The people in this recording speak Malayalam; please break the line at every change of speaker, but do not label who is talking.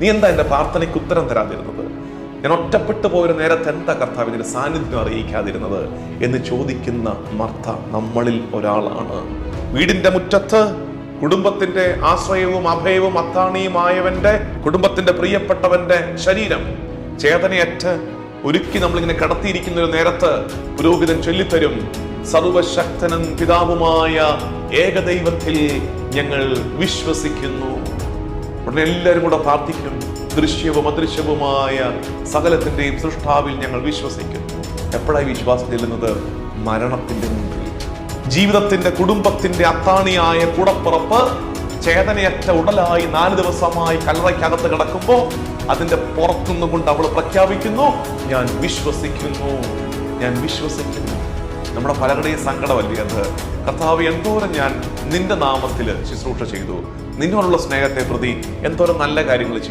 നീ എന്താ എന്റെ പ്രാർത്ഥനയ്ക്ക് ഉത്തരം തരാതിരുന്നത്? ഞാൻ ഒറ്റപ്പെട്ടു പോയൊരു നേരത്തെ എന്താ കർത്താവിന്റെ സാന്നിധ്യം അറിയിക്കാതിരുന്നത്? എന്ന് ചോദിക്കുന്ന മർത്ത നമ്മളിൽ ഒരാളാണ്. വീടിന്റെ മുറ്റത്ത് കുടുംബത്തിന്റെ ആശ്രയവും അഭയവും അത്താണിയുമായവന്റെ കുടുംബത്തിന്റെ പ്രിയപ്പെട്ടവന്റെ ശരീരം ചേതനയറ്റ് ഒരുക്കി നമ്മളിങ്ങനെ കടത്തിയിരിക്കുന്ന ഒരു നേരത്ത് പുരോഹിതൻ ചൊല്ലിത്തരും സർവശക്തനും പിതാവുമായ ഏകദൈവത്തിൽ ഞങ്ങൾ വിശ്വസിക്കുന്നു. ഉടനെ എല്ലാവരും കൂടെ പ്രാർത്ഥിക്കും ദൃശ്യവും അദൃശ്യവുമായ സകലത്തിന്റെയും സൃഷ്ടാവിൽ ഞങ്ങൾ വിശ്വസിക്കുന്നു. എപ്പോഴായി വിശ്വാസം ചെല്ലുന്നത് മരണത്തിന്റെ മുമ്പിൽ. ജീവിതത്തിന്റെ കുടുംബത്തിന്റെ അത്താണിയായ കൂടപ്പുറപ്പ് ചേതനയറ്റ ഉടലായി നാല് ദിവസമായി കല്ലറയ്ക്കകത്ത് കിടക്കുമ്പോൾ അതിന്റെ പുറത്തുനിന്നുകൊണ്ട് അവൾ പ്രഖ്യാപിക്കുന്നു ഞാൻ വിശ്വസിക്കുന്നു. ഞാൻ വിശ്വസിക്കുന്നു. നമ്മുടെ പലരുടെയും സങ്കടമല്ലേ അത്? കർത്താവ് എന്തോരം ഞാൻ നിന്റെ നാമത്തിൽ ശുശ്രൂഷ ചെയ്തു. നിന്നോടുള്ള സ്നേഹത്തെ പ്രതി എന്തോരം നല്ല കാര്യങ്ങൾ